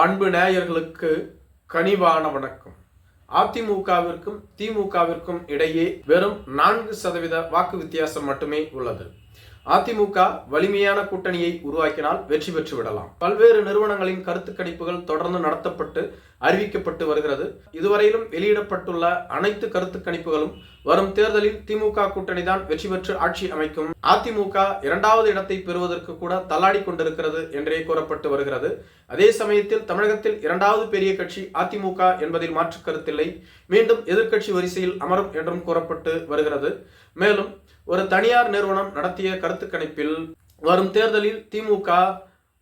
அன்பு நேயர்களுக்கு கனிவான வணக்கம். அதிமுகவிற்கும் திமுகவிற்கும் இடையே வெறும் நான்கு சதவீத வாக்கு வித்தியாசம் மட்டுமே உள்ளது. அதிமுக வலிமையான கூட்டணியை உருவாக்கினால் வெற்றி பெற்று விடலாம். பல்வேறு நிறுவனங்களின் கருத்து கணிப்புகள் தொடர்ந்து நடத்தப்பட்டு அறிவிக்கப்பட்டு வருகிறது. இதுவரையிலும் வெளியிடப்பட்டுள்ள அனைத்து கருத்து கணிப்புகளும் வரும் தேர்தலில் திமுக கூட்டணி தான் வெற்றி பெற்று ஆட்சி அமைக்கும். அதிமுக இரண்டாவது இடத்தை பெறுவதற்கு கூட தள்ளாடி கொண்டிருக்கிறது என்றே கூறப்பட்டு வருகிறது. அதே சமயத்தில் தமிழகத்தில் இரண்டாவது பெரிய கட்சி அதிமுக என்பதில் மாற்று கருத்தில்லை. மீண்டும் எதிர்க்கட்சி வரிசையில் அமரும் என்றும் கூறப்பட்டு வருகிறது. மேலும் ஒரு தனியார் நிறுவனம் நடத்திய கருத்து கணிப்பில் வரும் தேர்தலில் திமுக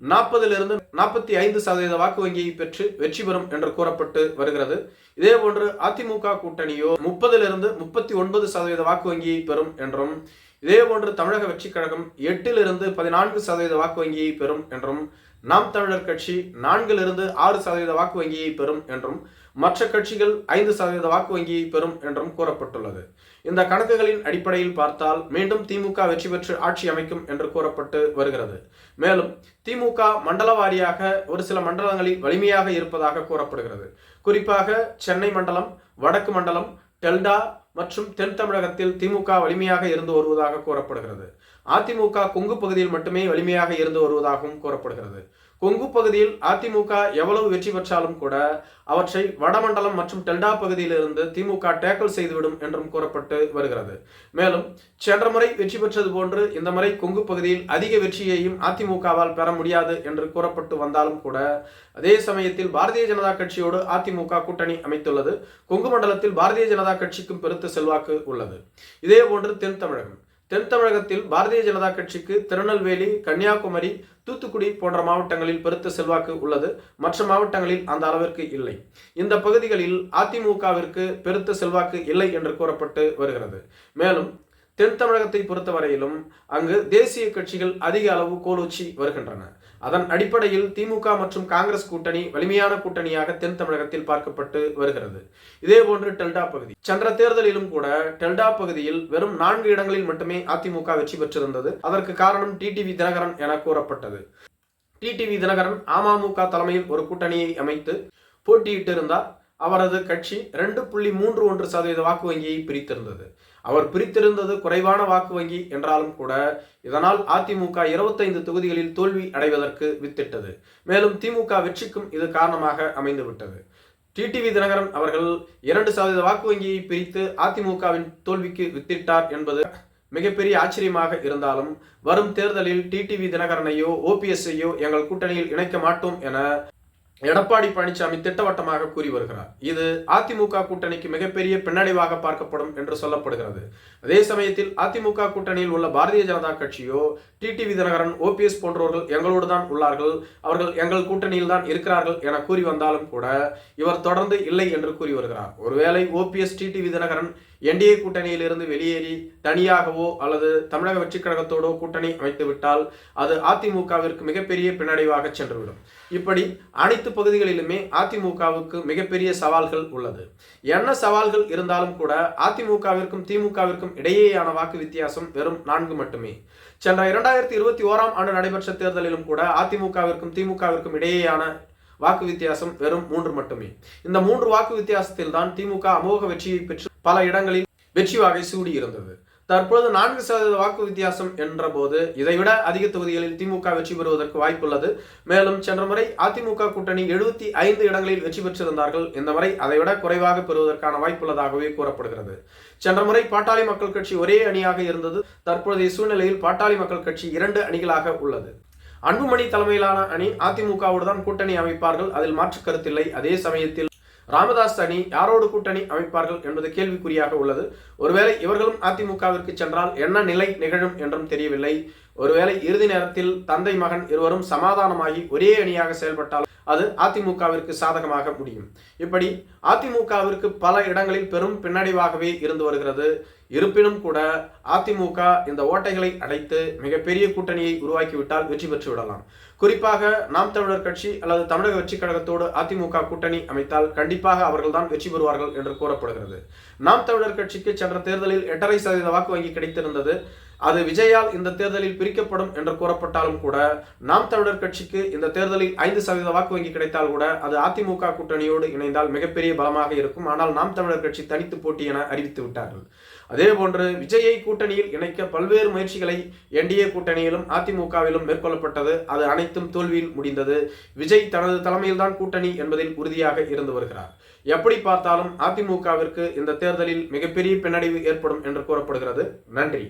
நாற்பதிலிருந்து நாற்பத்தி ஐந்து சதவீத வாக்கு வங்கியை பெற்று வெற்றி பெறும் என்று கூறப்பட்டு வருகிறது. இதே போன்று அதிமுக கூட்டணியோ முப்பதிலிருந்து முப்பத்தி ஒன்பது சதவீத வாக்கு வங்கியை பெறும் என்றும் இதே போன்று தமிழக வெற்றி கழகம் எட்டிலிருந்து பதினான்கு சதவீத வாக்கு வங்கியை பெறும் என்றும் நாம் தமிழர் கட்சி நான்கிலிருந்து ஆறு சதவீத வாக்கு வங்கியை பெறும் என்றும் மற்ற கட்சிகள் ஐந்து சதவீத வாக்கு வங்கியை பெறும் என்றும் கூறப்பட்டுள்ளது. இந்த கணக்குகளின் அடிப்படையில் பார்த்தால் மீண்டும் திமுக வெற்றி பெற்று ஆட்சி அமைக்கும் என்று கூறப்பட்டு வருகிறது. மேலும் திமுக மண்டல வாரியாக ஒரு சில மண்டலங்களில் வலிமையாக இருப்பதாக கூறப்படுகிறது. குறிப்பாக சென்னை மண்டலம் வடக்கு மண்டலம் டெல்டா மற்றும் தென் தமிழகத்தில் திமுக வலிமையாக இருந்து வருவதாக கூறப்படுகிறது. அதிமுக கொங்கு பகுதியில் மட்டுமே வலிமையாக இருந்து வருவதாகவும் கூறப்படுகிறது. கொங்கு பகுதியில் அதிமுக எவ்வளவு வெற்றி பெற்றாலும் கூட அவற்றை வடமண்டலம் மற்றும் டெல்டா பகுதியிலிருந்து திமுக டேக்கல் செய்துவிடும் என்றும் கூறப்பட்டு வருகிறது. மேலும் சென்ற முறை வெற்றி பெற்றது போன்று இந்த முறை கொங்கு பகுதியில் அதிக வெற்றியையும் அதிமுகவால் பெற முடியாது என்று கூறப்பட்டு வந்தாலும் கூட அதே சமயத்தில் பாரதிய ஜனதா கட்சியோடு அதிமுக கூட்டணி அமைத்துள்ளது. கொங்கு மண்டலத்தில் பாரதிய ஜனதா கட்சிக்கும் பெருத்த செல்வாக்கு உள்ளது. இதே போன்று தென் தமிழகம். தென் தமிழகத்தில் பாரதிய ஜனதா கட்சிக்கு திருநெல்வேலி கன்னியாகுமரி தூத்துக்குடி போன்ற மாவட்டங்களில் பெருத்த செல்வாக்கு உள்ளது. மற்ற மாவட்டங்களில் அந்த அளவிற்கு இல்லை. இந்த பகுதிகளில் அதிமுகவிற்கு பெருத்த செல்வாக்கு இல்லை என்று கூறப்பட்டு வருகிறது. மேலும் தென் தமிழகத்தை பொறுத்தவரையிலும் அங்கு தேசிய கட்சிகள் அதிக அளவு கோலோச்சி வருகின்றன. அதன் அடிப்படையில் திமுக மற்றும் காங்கிரஸ் கூட்டணி வலிமையான கூட்டணியாக தென் தமிழகத்தில் பார்க்கப்பட்டு வருகிறது. இதே போன்று டெல்டா பகுதி. சென்ற தேர்தலிலும் கூட டெல்டா பகுதியில் வெறும் நான்கு இடங்களில் மட்டுமே அதிமுக வெற்றி பெற்றிருந்தது. அதற்கு காரணம் டிடிவி தினகரன் என கூறப்பட்டது. டிடிவி தினகரன் அமமுக தலைமையில் ஒரு கூட்டணியை அமைத்து போட்டியிட்டிருந்தார். அவரது கட்சி ரெண்டு புள்ளி மூன்று ஒன்று சதவீத வாக்கு வங்கியை பிரித்திருந்தது. அவர் பிரித்திருந்தது குறைவான வாக்கு வங்கி என்றாலும் கூட இதனால் அதிமுக இருபத்தைந்து தொகுதிகளில் தோல்வி அடைவதற்கு வித்திட்டது. மேலும் திமுக வெற்றிக்கும் இது காரணமாக அமைந்துவிட்டது. டிடிவி தினகரன் அவர்கள் இரண்டு சதவீத வாக்கு வங்கியை பிரித்து அதிமுகவின் தோல்விக்கு வித்திட்டார் என்பது மிகப்பெரிய ஆச்சரியமாக இருந்தாலும் வரும் தேர்தலில் டிடிவி தினகரனையோ ஓபிஎஸ்ஐயோ எங்கள் கூட்டணியில் இணைக்க மாட்டோம் என எடப்பாடி பழனிசாமி திட்டவட்டமாக கூறி வருகிறார். இது அதிமுக கூட்டணிக்கு மிகப்பெரிய பின்னடைவாக பார்க்கப்படும் என்று சொல்லப்படுகிறது. அதே சமயத்தில் அதிமுக கூட்டணியில் உள்ள பாரதிய ஜனதா கட்சியோ டிடிவி தினகரன் ஓபிஎஸ் போன்றவர்கள் எங்களோடு தான் உள்ளார்கள். அவர்கள் எங்கள் கூட்டணியில் தான் இருக்கிறார்கள் என கூறி வந்தாலும் கூட இவர் தொடர்ந்து இல்லை என்று கூறி வருகிறார். ஒருவேளை ஓபிஎஸ் டிடிவி தினகரன் என்டிஏ கூட்டணியில் இருந்து வெளியேறி தனியாகவோ அல்லது தமிழக வெற்றி கழகத்தோடோ கூட்டணி அமைத்து விட்டால் அது அதிமுகவிற்கு மிகப்பெரிய பின்னடைவாக சென்றுவிடும். இப்படி அனைத்து பகுதிகளிலுமே அதிமுகவுக்கு மிகப்பெரிய சவால்கள் உள்ளது. என்ன சவால்கள் இருந்தாலும் கூட அதிமுகவிற்கும் திமுகவிற்கும் இடையேயான வாக்கு வித்தியாசம் வெறும் நான்கு மட்டுமே. சென்ற இரண்டாயிரத்தி இருபத்தி ஓராம் ஆண்டு நடைபெற்ற தேர்தலிலும் கூட அதிமுகவிற்கும் திமுகவிற்கும் இடையேயான வாக்கு வித்தியாசம் வெறும் மூன்று மட்டுமே. இந்த மூன்று வாக்கு வித்தியாசத்தில் தான் திமுக அமோக வெற்றியை பெற்று பல இடங்களில் வெற்றி வாகை சூடியிருந்தது. தற்பொழுது நான்கு சதவீத வாக்கு வித்தியாசம் என்ற போது இதைவிட அதிக தொகுதிகளில் திமுக வெற்றி பெறுவதற்கு வாய்ப்புள்ளது. மேலும் சென்ற முறை அதிமுக கூட்டணி எழுபத்தி ஐந்து இடங்களில் வெற்றி பெற்றிருந்தார்கள். இந்த முறை அதைவிட குறைவாக பெறுவதற்கான வாய்ப்புள்ளதாகவே கூறப்படுகிறது. சென்ற முறை பாட்டாளி மக்கள் கட்சி ஒரே அணியாக இருந்தது. தற்போதைய சூழ்நிலையில் பாட்டாளி மக்கள் கட்சி இரண்டு அணிகளாக உள்ளது. அன்புமணி தலைமையிலான அணி அதிமுகவோடு தான் கூட்டணி அமைப்பார்கள். அதில் மாற்று கருத்தில்லை அதே சமயத்தில் ராமதாஸ் அணி யாரோடு கூட்டணி அமைப்பார்கள் என்பது கேள்விக்குறியாக உள்ளது. ஒருவேளை இவர்களும் அதிமுகவிற்கு சென்றால் என்ன நிலை நிகழும் என்றும் தெரியவில்லை. ஒருவேளை இறுதி நேரத்தில் தந்தை மகன் இருவரும் சமாதானமாகி ஒரே அணியாக செயல்பட்டால் அது அதிமுகவிற்கு சாதகமாக முடியும். இப்படி அதிமுகவிற்கு பல இடங்களில் பெரும் பின்னடைவாகவே இருந்து வருகிறது. இருப்பினும் கூட அதிமுக இந்த ஓட்டைகளை அடைத்து மிகப்பெரிய கூட்டணியை உருவாக்கிவிட்டால் வெற்றி பெற்று விடலாம். குறிப்பாக நாம் தமிழர் கட்சி அல்லது தமிழக வெற்றி கழகத்தோடு அதிமுக கூட்டணி அமைத்தால் கண்டிப்பாக அவர்கள்தான் வெற்றி பெறுவார்கள் என்று கூறப்படுகிறது. நாம் தமிழர் கட்சிக்கு சென்ற தேர்தலில் எட்டரை சதவீத வாக்கு வங்கி கிடைத்திருந்தது. அது விஜயால் இந்த தேர்தலில் பிரிக்கப்படும் என்று கூறப்பட்டாலும் கூட நாம் தமிழர் கட்சிக்கு இந்த தேர்தலில் ஐந்து சதவீத வாக்கு வங்கி கிடைத்தால் கூட அது அதிமுக கூட்டணியோடு இணைந்தால் மிகப்பெரிய பலமாக இருக்கும். ஆனால் நாம் தமிழர் கட்சி தனித்து போட்டி என அறிவித்து விட்டார்கள். அதே போன்று விஜயை கூட்டணியில் இணைக்க பல்வேறு முயற்சிகளை என்டிஏ கூட்டணியிலும் அதிமுகவிலும் மேற்கொள்ளப்பட்டது. அது அனைத்தும் தோல்வியில் முடிந்தது. விஜய் தனது தலைமையில்தான் கூட்டணி என்பதில் உறுதியாக இருந்து வருகிறார். எப்படி பார்த்தாலும் அதிமுகவிற்கு இந்த தேர்தலில் மிகப்பெரிய பின்னடைவு ஏற்படும் என்று கூறப்படுகிறது. நன்றி.